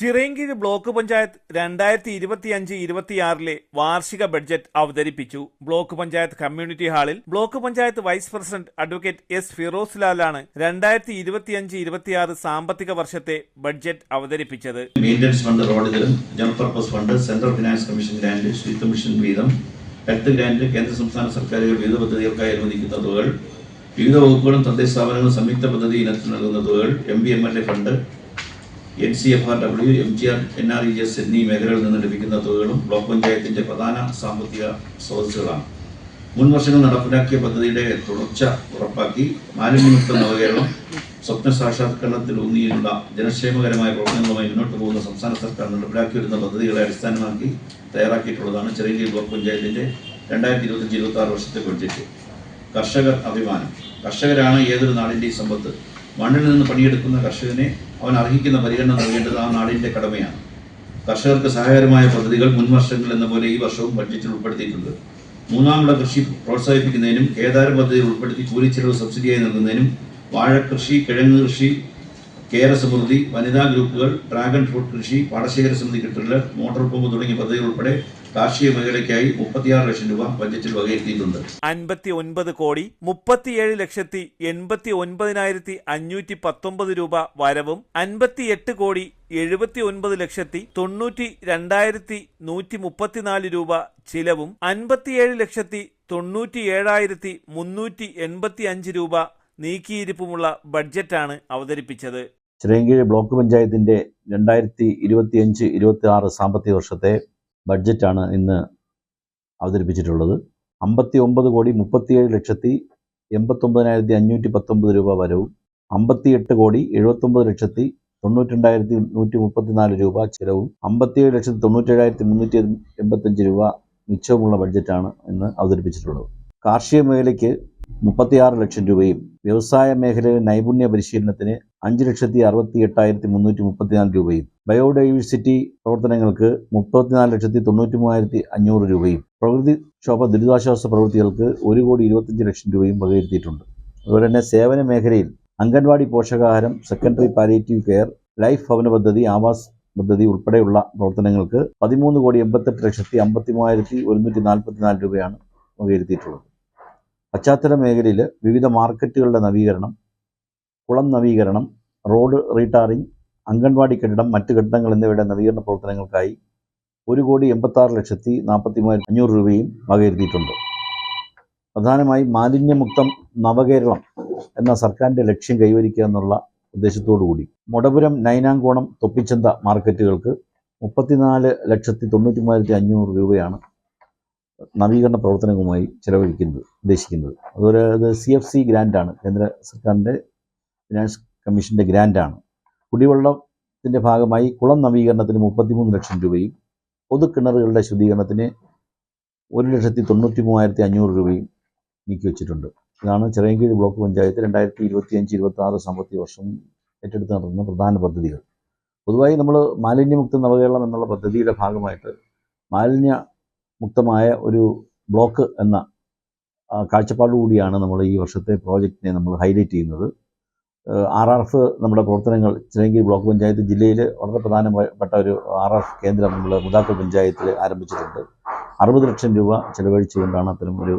Chirayinkeezhu block panchayat രണ്ടായിരത്തി ഇരുപത്തിയഞ്ച് ഇരുപത്തിയാറിലെ വാർഷിക ബഡ്ജറ്റ് അവതരിപ്പിച്ചു. ബ്ലോക്ക് പഞ്ചായത്ത് കമ്മ്യൂണിറ്റി ഹാളിൽ block panchayat vice president advocate S Firoz ലാലാണ് രണ്ടായിരത്തി ഇരുപത്തിയഞ്ച് ഇരുപത്തിയാറ് സാമ്പത്തിക വർഷത്തെ ബഡ്ജറ്റ് അവതരിപ്പിച്ചത്. മെയിന്റനൻസ് ഫണ്ട് റോഡുകൾ general purpose fund central finance commission grant ശുചിത്വ മിഷൻ വീതം ഹെൽത്ത് ഗ്രാന്റ് കേന്ദ്ര സംസ്ഥാന സർക്കാരുകൾ വിവിധ പദ്ധതികൾക്കായി അനുവദിക്കുന്ന തുകകൾ വിവിധ വകുപ്പുകളും തദ്ദേശ സ്ഥാപനങ്ങളും സംയുക്ത പദ്ധതി ഇനത്തിൽ നൽകുന്ന തുകകൾ M B M L A fund N C F R W M G R N R E S എന്നീ മേഖലകളിൽ നിന്ന് ലഭിക്കുന്ന തുകകളും ബ്ലോക്ക് പഞ്ചായത്തിന്റെ പ്രധാന സാമ്പത്തിക സ്രോതസ്സുകളാണ്. മുൻ വർഷങ്ങൾ നടപ്പിലാക്കിയ പദ്ധതിയുടെ തുടർച്ച ഉറപ്പാക്കി മാലിന്യമുക്ത നവകേരളം സ്വപ്ന സാക്ഷാത്കരണത്തിൽ ഊന്നിയുള്ള ജനക്ഷേമകരമായ പ്രവർത്തനങ്ങളുമായി മുന്നോട്ട് പോകുന്ന സംസ്ഥാന സർക്കാർ നടപ്പിലാക്കി വരുന്ന പദ്ധതികളെ അടിസ്ഥാനമാക്കി തയ്യാറാക്കിയിട്ടുള്ളതാണ് ചെറിയ ബ്ലോക്ക് പഞ്ചായത്തിന്റെ രണ്ടായിരത്തി ഇരുപത്തഞ്ച് ഇരുപത്തി ആറ് വർഷത്തെ ബഡ്ജറ്റ് കർഷകർ അഭിമാനം. കർഷകരാണ് ഏതൊരു നാടിന്റെയും സമ്പത്ത്. മണ്ണിൽ നിന്ന് പണിയെടുക്കുന്ന കർഷകനെ അവൻ അർഹിക്കുന്ന പരിഗണന നൽകേണ്ടത് ആ നാടിന്റെ കടമയാണ്. കർഷകർക്ക് സഹായകരമായ പദ്ധതികൾ മുൻ വർഷങ്ങൾ എന്ന പോലെ ഈ വർഷവും ബഡ്ജറ്റിൽ ഉൾപ്പെടുത്തിയിട്ടുണ്ട്. മൂന്നാം വിള കൃഷി പ്രോത്സാഹിപ്പിക്കുന്നതിനും കേദാരം പദ്ധതിയിൽ ഉൾപ്പെടുത്തി കൂലിച്ചെലവ് സബ്സിഡിയായി നൽകുന്നതിനും വാഴക്കൃഷി കിഴങ്ങ് കൃഷി കേര സമൃദ്ധി വനിതാ ഗ്രൂപ്പുകൾ ഡ്രാഗൺ ഫ്രൂട്ട് കൃഷി പാടശേഖര സമിതി കെട്ടിടങ്ങൾ മോട്ടോർ പമ്പ് തുടങ്ങിയ പദ്ധതികൾ ഉൾപ്പെടെ കാർഷിക മേഖലയ്ക്കായി മുപ്പത്തിയാറ് ലക്ഷം രൂപ ബജറ്റിൽ വകയിരുത്തിയിട്ടുണ്ട്. അൻപത്തി ഒൻപത് കോടി മുപ്പത്തിയേഴ് ലക്ഷത്തി എൺപത്തി ഒൻപതിനായിരത്തി അഞ്ഞൂറ്റി പത്തൊമ്പത് രൂപ വരവും അൻപത്തിയെട്ട് കോടി എഴുപത്തി ഒൻപത് ലക്ഷത്തി തൊണ്ണൂറ്റി രണ്ടായിരത്തി നൂറ്റി മുപ്പത്തിനാല് രൂപ ചിലവും അൻപത്തിയേഴ് ലക്ഷത്തി തൊണ്ണൂറ്റി ഏഴായിരത്തി മുന്നൂറ്റി എൺപത്തി അഞ്ച് രൂപ നീക്കിയിരിപ്പുമുള്ള ബഡ്ജറ്റാണ് അവതരിപ്പിച്ചത്. ചിറയൻകീഴ് ബ്ലോക്ക് പഞ്ചായത്തിന്റെ രണ്ടായിരത്തി ഇരുപത്തിയഞ്ച് ഇരുപത്തി ആറ് സാമ്പത്തിക വർഷത്തെ ബഡ്ജറ്റാണ് ഇന്ന് അവതരിപ്പിച്ചിട്ടുള്ളത്. അമ്പത്തി ഒമ്പത് കോടി മുപ്പത്തിയേഴ് ലക്ഷത്തി എൺപത്തൊമ്പതിനായിരത്തി അഞ്ഞൂറ്റി പത്തൊമ്പത് രൂപ വരവും. അമ്പത്തിയെട്ട് കോടി എഴുപത്തൊമ്പത് ലക്ഷത്തി തൊണ്ണൂറ്റിരണ്ടായിരത്തി നൂറ്റി മുപ്പത്തിനാല് രൂപ ചിലവും. അമ്പത്തിയേഴ് ലക്ഷത്തി തൊണ്ണൂറ്റേഴായിരത്തി മുന്നൂറ്റി എൺപത്തഞ്ച് രൂപ മിച്ചവുമുള്ള ബഡ്ജറ്റാണ് ഇന്ന് അവതരിപ്പിച്ചിട്ടുള്ളത്. കാർഷിക മേഖലയ്ക്ക് മുപ്പത്തിയാറ് ലക്ഷം രൂപയും വ്യവസായ മേഖലയിലെ നൈപുണ്യ പരിശീലനത്തിന് അഞ്ച് ലക്ഷത്തി അറുപത്തി എട്ടായിരത്തി മുന്നൂറ്റി മുപ്പത്തിനാല് രൂപയും ബയോഡൈവേഴ്സിറ്റി പ്രവർത്തനങ്ങൾക്ക് മുപ്പത്തിനാല് ലക്ഷത്തി തൊണ്ണൂറ്റി മൂവായിരത്തി അഞ്ഞൂറ് രൂപയും പ്രകൃതി ക്ഷോഭ ദുരിതാശ്വാസ പ്രവൃത്തികൾക്ക് ഒരു കോടി ഇരുപത്തഞ്ച് ലക്ഷം രൂപയും വകയിരുത്തിയിട്ടുണ്ട്. അതുപോലെ തന്നെ സേവന മേഖലയിൽ അംഗൻവാടി പോഷകാഹാരം സെക്കൻഡറി പാലിയേറ്റീവ് കെയർ ലൈഫ് ഭവന പദ്ധതി ആവാസ് പദ്ധതി ഉൾപ്പെടെയുള്ള പ്രവർത്തനങ്ങൾക്ക് പതിമൂന്ന് കോടി എൺപത്തെട്ട് ലക്ഷത്തി അമ്പത്തി മൂവായിരത്തി ഒരുന്നൂറ്റി നാൽപ്പത്തിനാല് രൂപയാണ് വകയിരുത്തിയിട്ടുള്ളത്. പശ്ചാത്തല മേഖലയിൽ വിവിധ മാർക്കറ്റുകളുടെ നവീകരണം കുളം നവീകരണം റോഡ് റീടാറിംഗ് അംഗൻവാടി കെട്ടിടം മറ്റ് കെട്ടിടങ്ങൾ എന്നിവയുടെ നവീകരണ പ്രവർത്തനങ്ങൾക്കായി ഒരു കോടി എൺപത്താറ് ലക്ഷത്തി നാൽപ്പത്തി മൂവായിരത്തി അഞ്ഞൂറ് രൂപയും വകയിരുത്തിയിട്ടുണ്ട്. പ്രധാനമായും മാലിന്യമുക്തം നവകേരളം എന്ന സർക്കാരിന്റെ ലക്ഷ്യം കൈവരിക്കുക എന്നുള്ള ഉദ്ദേശത്തോടു കൂടി. മൊടപുരം നൈനാങ്കോണം തൊപ്പിച്ചന്ത മാർക്കറ്റുകൾക്ക് മുപ്പത്തിനാല് ലക്ഷത്തി തൊണ്ണൂറ്റി മൂവായിരത്തി അഞ്ഞൂറ് രൂപയാണ് നവീകരണ പ്രവർത്തനങ്ങളുമായി ചെലവഴിക്കുന്നത് ഉദ്ദേശിക്കുന്നത്. അതുപോലെ അത് സി എഫ് സി ഗ്രാന്റാണ് കേന്ദ്ര സർക്കാരിന്റെ ഫിനാൻസ് കമ്മീഷന്റെ ഗ്രാന്റാണ് കുടിവെള്ളത്തിന്റെ ഭാഗമായി കുളം നവീകരണത്തിന് മുപ്പത്തിമൂന്ന് ലക്ഷം രൂപയും പൊതുക്കിണറുകളുടെ ശുദ്ധീകരണത്തിന് ഒരു ലക്ഷത്തി തൊണ്ണൂറ്റി മൂവായിരത്തി അഞ്ഞൂറ് രൂപയും നീക്കി വെച്ചിട്ടുണ്ട്. ഇതാണ് ചിറയൻകീഴ് ബ്ലോക്ക് പഞ്ചായത്ത് രണ്ടായിരത്തി ഇരുപത്തി അഞ്ച് ഇരുപത്തി ആറ് സാമ്പത്തിക വർഷം ഏറ്റെടുത്ത് നടത്തുന്ന പ്രധാന പദ്ധതികൾ. പൊതുവായി നമ്മൾ മാലിന്യമുക്ത നവകേരളം എന്നുള്ള പദ്ധതിയുടെ ഭാഗമായിട്ട് മാലിന്യ മുക്തമായ ഒരു ബ്ലോക്ക് എന്ന കാഴ്ചപ്പാടുകൂടിയാണ് നമ്മൾ ഈ വർഷത്തെ പ്രോജക്റ്റിനെ നമ്മൾ ഹൈലൈറ്റ് ചെയ്യുന്നത്. ആർ ആർ എഫ് നമ്മുടെ പ്രവർത്തനങ്ങൾ ചിറയൻകീഴ് ബ്ലോക്ക് പഞ്ചായത്ത് ജില്ലയിൽ വളരെ പ്രധാനപ്പെട്ട ഒരു ആർ എഫ് കേന്ദ്രം നമ്മൾ മുതാക്കൽ പഞ്ചായത്തിൽ ആരംഭിച്ചിട്ടുണ്ട്. അറുപത് ലക്ഷം രൂപ ചെലവഴിച്ചുകൊണ്ടാണ് അത്തരം ഒരു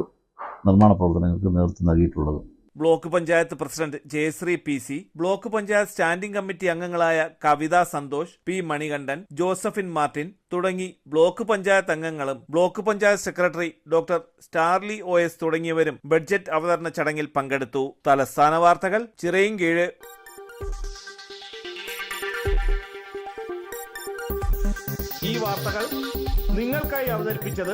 നിർമ്മാണ പ്രവർത്തനങ്ങൾക്ക് നേതൃത്വം നൽകിയിട്ടുള്ളത്. Block panchayat president Jayashree P C block panchayat standing committee അംഗങ്ങളായ Kavitha Santhosh P Manikandan Josephine Martin തുടങ്ങി ബ്ലോക്ക് പഞ്ചായത്ത് അംഗങ്ങളും block panchayat secretary doctor Starly O S തുടങ്ങിയവരും ബഡ്ജറ്റ് അവതരണ ചടങ്ങിൽ പങ്കെടുത്തു. തലസ്ഥാന വാർത്തകൾ ചിറയും കീഴ്. ഈ വാർത്തകൾ നിങ്ങൾക്കായി അവതരിപ്പിച്ചത്